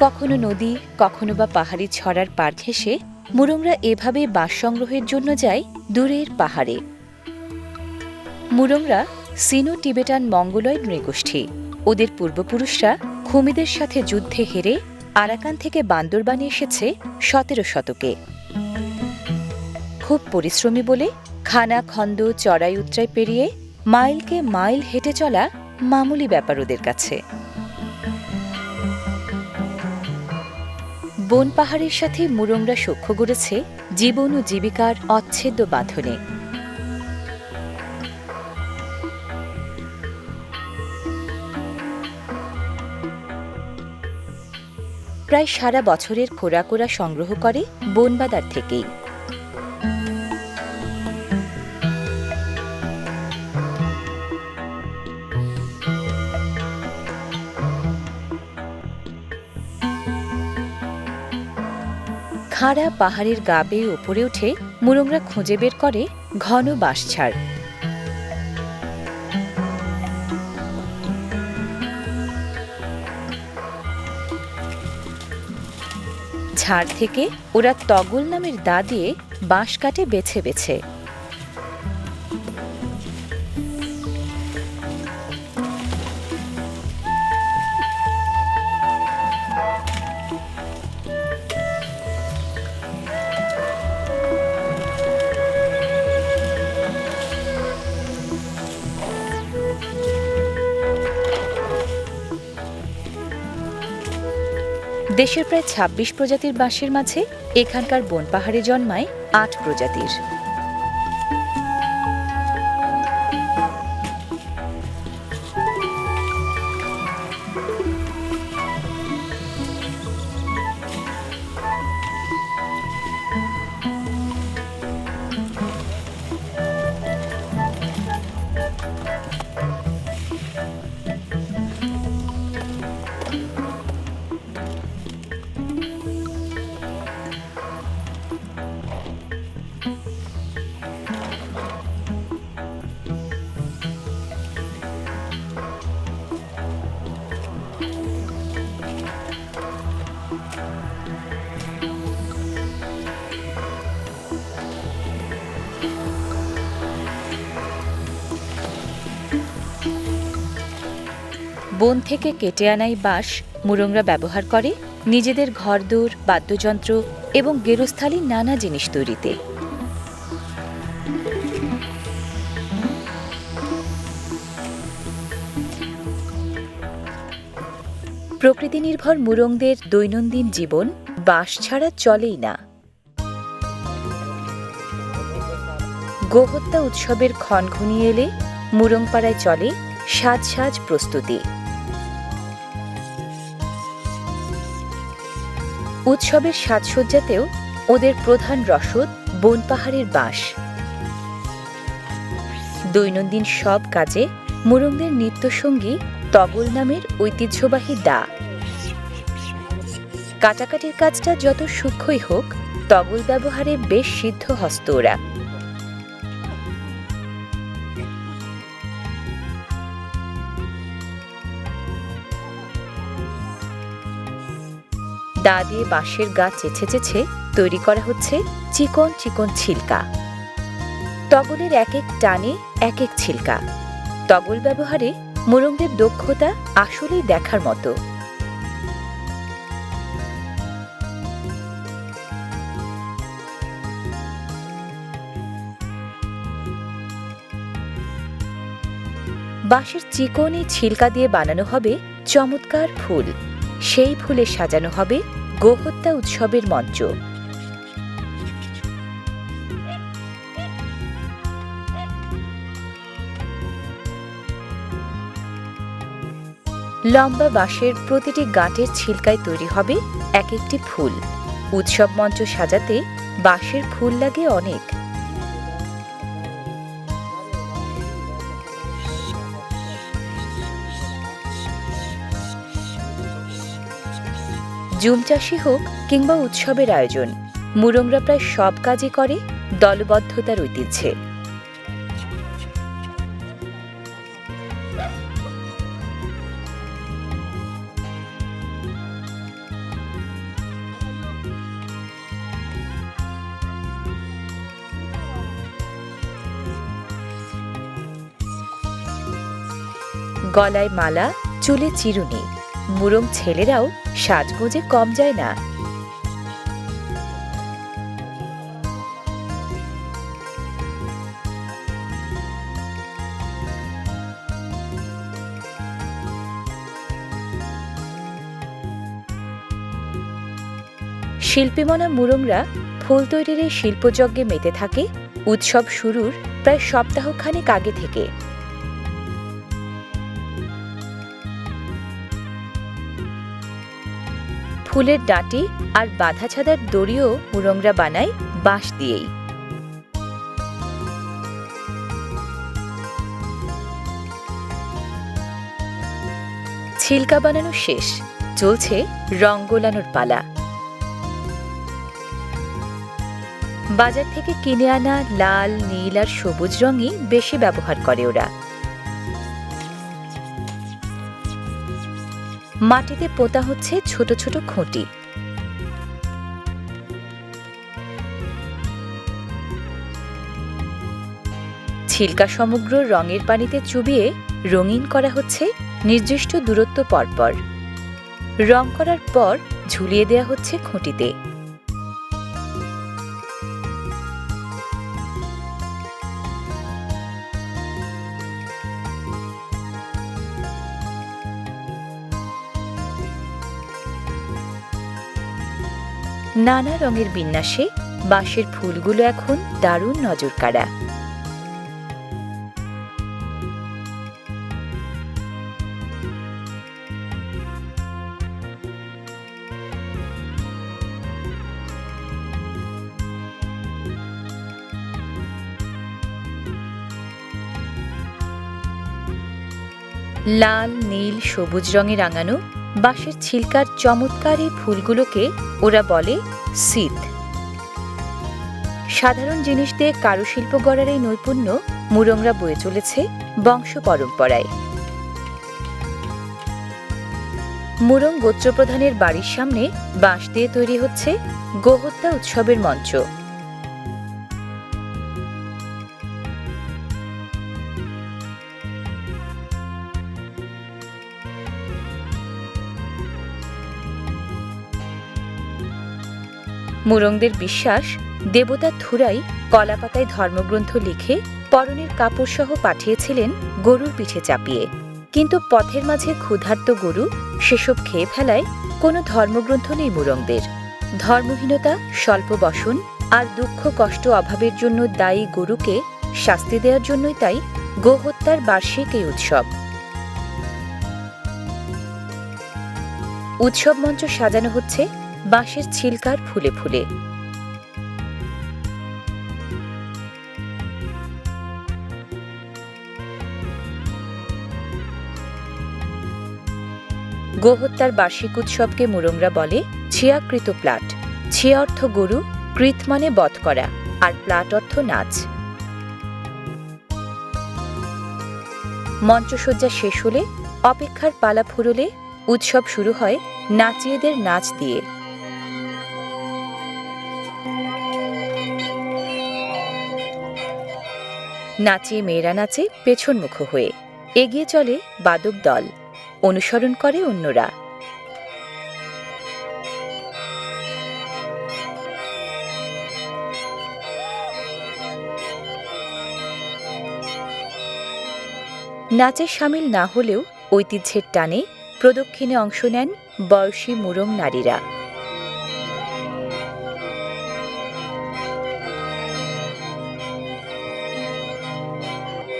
কখনো নদী, কখনো বা পাহাড়ি ছড়ার পার ঘেঁষে মুরংরা এভাবে বাস সংগ্রহের জন্য যায় দূরের পাহাড়ে। মুরংরা সিনো টিবেটান মঙ্গলয়েড নৃগোষ্ঠী। ওদের পূর্বপুরুষরা খুমিদের সাথে যুদ্ধে হেরে আরাকান থেকে বান্দরবানে এসেছে সতেরো শতকে। খুব পরিশ্রমী বলে খানা, খন্দ, চড়াই উতরাই পেরিয়ে মাইলকে মাইল হেঁটে চলা মামুলি ব্যাপার ওদের কাছে। বন পাহাড়ের সাথে মুরংরা সখ্য গড়েছে জীবন ও জীবিকার অচ্ছেদ্য বাঁধনে। প্রায় সারা বছরের খোরাকোরা সংগ্রহ করে বনবাদার থেকেই। খাড়া পাহাড়ের গা বেয়ে ওপরে উঠে মুরংরা খুঁজে বের করে ঘন বাঁশছাড় ঝাড় থেকে ওরা তগল নামের দা দিয়ে বাঁশ কাটে বেছে বেছে দেশের প্রায় ২৬ প্রজাতির বাঁশের মাঝে এখানকার বন পাহাড়ে জন্মায় আট প্রজাতির। বন থেকে কেটে আনাই বাঁশ মুরংরা ব্যবহার করে নিজেদের ঘরদোর, বাদ্যযন্ত্র এবং গেরস্থালির নানা জিনিস তৈরিতে। প্রকৃতি নির্ভর মুরংদের দৈনন্দিন জীবন বাঁশ ছাড়া চলেই না। গোহত্যা উৎসবের ক্ষণ ঘনিয়ে এলে মুরংপাড়ায় চলে সাজ সাজ প্রস্তুতি। উৎসবের সাজসজ্জাতেও ওদের প্রধান রসদ বন পাহাড়ের বাঁশ দৈনন্দিন সব কাজে মুরংদের নিত্যসঙ্গী তগল নামের ঐতিহ্যবাহী দা। কাটাকাটির কাজটা যত সূক্ষ্মই হোক তবল ব্যবহারে বেশ সিদ্ধ হস্ত ওরা। দা দিয়ে বাঁশের গা চেছে চেছে তৈরি করা হচ্ছে চিকন চিকন ছিলকা। তগলের এক এক টানে এক এক ছিলকা। তগল ব্যবহারে মোরংদের দক্ষতা আসলেই দেখার মতো। বাঁশের চিকন ছিলকা দিয়ে বানানো হবে চমৎকার ফুল। সেই ফুলে সাজানো হবে গোহত্যা উৎসবের মঞ্চ। লম্বা বাঁশের প্রতিটি গাঁটের ছিলকায় তৈরি হবে এক একটি ফুল। উৎসব মঞ্চ সাজাতে বাঁশের ফুল লাগে অনেক। জুম চাষি হোক কিংবা উৎসবের আয়োজন মুরংরা প্রায় সব কাজই করে দলবদ্ধতার ঐতিহ্যে। গলায় মালা, চুলে চিরুনি। মুরং ছেলেরাও সাজগোজে কম যায় না। শিল্পীমনা মুরংরা ফুল তৈরির এই শিল্পযজ্ঞে মেতে থাকে। উৎসব শুরুর প্রায় সপ্তাহখানেক আগে থেকে। ফুলের ডাঁটি আর বাঁধা ছাদার দড়িও মুরংরা বানায় বাঁশ দিয়েই। ছিলকা বানানো শেষ, চলছে রং গোলানোর পালা। বাজার থেকে কিনে আনা লাল, নীল আর সবুজ রঙই বেশি ব্যবহার করে ওরা। মাটিতে পোতা হচ্ছে ছোট ছোট খুঁটি। ছিলকা সমগ্র রঙের পানিতে চুবিয়ে রঙিন করা হচ্ছে নির্দিষ্ট দূরত্ব পরপর। রং করার পর ঝুলিয়ে দেয়া হচ্ছে খুঁটিতে। নানা রঙের বিন্যাসে বাঁশের ফুলগুলো এখন দারুণ নজর কাড়া লাল নীল সবুজ রঙে রাঙানো বাঁশের ছিলকার চমৎকার এই ফুলগুলোকে ওরা বলে সিদ সাধারণ জিনিস দিয়ে কারুশিল্প গড়ার এই নৈপুণ্য মুরংরা বয়ে চলেছে বংশ পরম্পরায়। মুরং গোত্রপ্রধানের বাড়ির সামনে বাঁশ দিয়ে তৈরি হচ্ছে গোহত্যা উৎসবের মঞ্চ। মুরংদের বিশ্বাস, দেবতা থুরাই কলাপাতায় ধর্মগ্রন্থ লিখে পরনের কাপড় সহ পাঠিয়েছিলেন গরুর পিঠে চাপিয়ে। কিন্তু পথের মাঝে ক্ষুধার্ত গরু সেসব খেয়ে ফেলায় কোনো ধর্মগ্রন্থ নেই মুরংদের। ধর্মহীনতা স্বল্প বসন আর দুঃখ, কষ্ট, অভাবের জন্য দায়ী গরুকে শাস্তি দেওয়ার জন্যই তাই গোহত্যার বার্ষিক এই উৎসব। উৎসব মঞ্চ সাজানো হচ্ছে বাঁশের ছিলকার ফুলে ফুলে। গোহত্যার বার্ষিক উৎসবকে মুরংরা বলে ছিয়াকৃত প্লাট। ছিয়া অর্থ গরু, কৃত মানে বধ করা, আর প্লাট অর্থ নাচ। মঞ্চসজ্জা শেষ হলে, অপেক্ষার পালা ফুরলে, উৎসব শুরু হয় নাচিয়েদের নাচ দিয়ে। নাচিয়ে মেয়েরা নাচে পেছন পেছনমুখ হয়ে। এগিয়ে চলে বাদক দল। অনুসরণ করে অন্যরা। নাচে সামিল না হলেও ঐতিহ্যের টানে প্রদক্ষিণে অংশ নেন বয়সী মুরং নারীরা।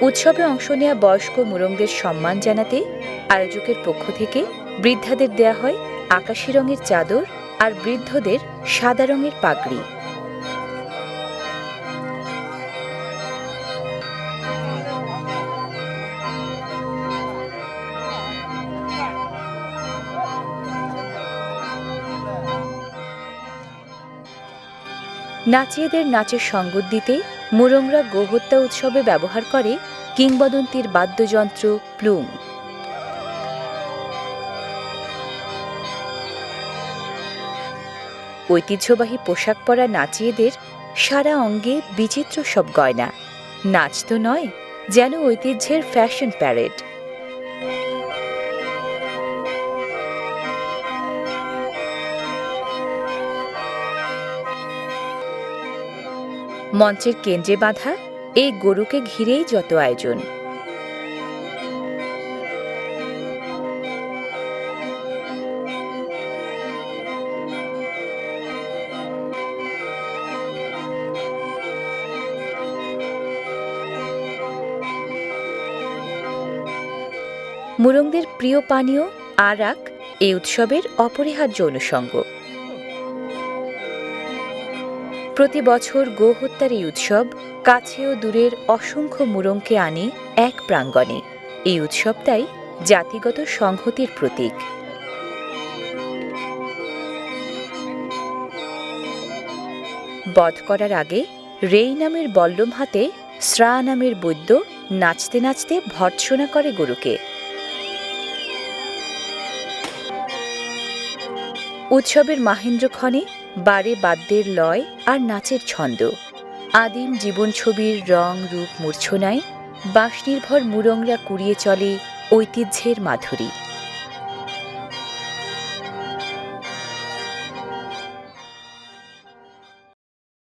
উৎসবে অংশ নেওয়া বয়স্ক মুরংদের সম্মান জানাতে আয়োজকের পক্ষ থেকে বৃদ্ধাদের দেয়া হয় আকাশি রঙের চাদর আর বৃদ্ধদের সাদা রঙের পাগড়ি। নাচিয়েদের নাচের সঙ্গত দিতে মুরংরা গোহত্যা উৎসবে ব্যবহার করে কিংবদন্তির বাদ্যযন্ত্র প্লুম। ঐতিহ্যবাহী পোশাক পরা নাচিয়েদের সারা অঙ্গে বিচিত্র সব গয়না। নাচ তো নয়, যেন ঐতিহ্যের ফ্যাশন প্যারেড। মঞ্চের কেন্দ্রে বাঁধা এই গরুকে ঘিরেই যত আয়োজন। মুরংদের প্রিয় পানীয় আরাক এই উৎসবের অপরিহার্য অনুষঙ্গ। প্রতি বছর গো হত্যার এই উৎসব কাছে ও দূরের অসংখ্য মুরংকে আনে এক প্রাঙ্গণে। এই উৎসবটাই জাতিগত সংহতির প্রতীক। বধ করার আগে রেই নামের বল্লম হাতে শ্রা নামের বৈদ্য নাচতে নাচতে ভর্ৎসনা করে গরুকে। উৎসবের মাহেন্দ্রক্ষণে বারে বাদ্যের লয় আর নাচের ছন্দ। আদিম জীবন ছবির রং, রূপ, মূর্ছনায় বাঁশনির্ভর মুরংরা কুড়িয়ে চলে ঐতিহ্যের মাধুরী।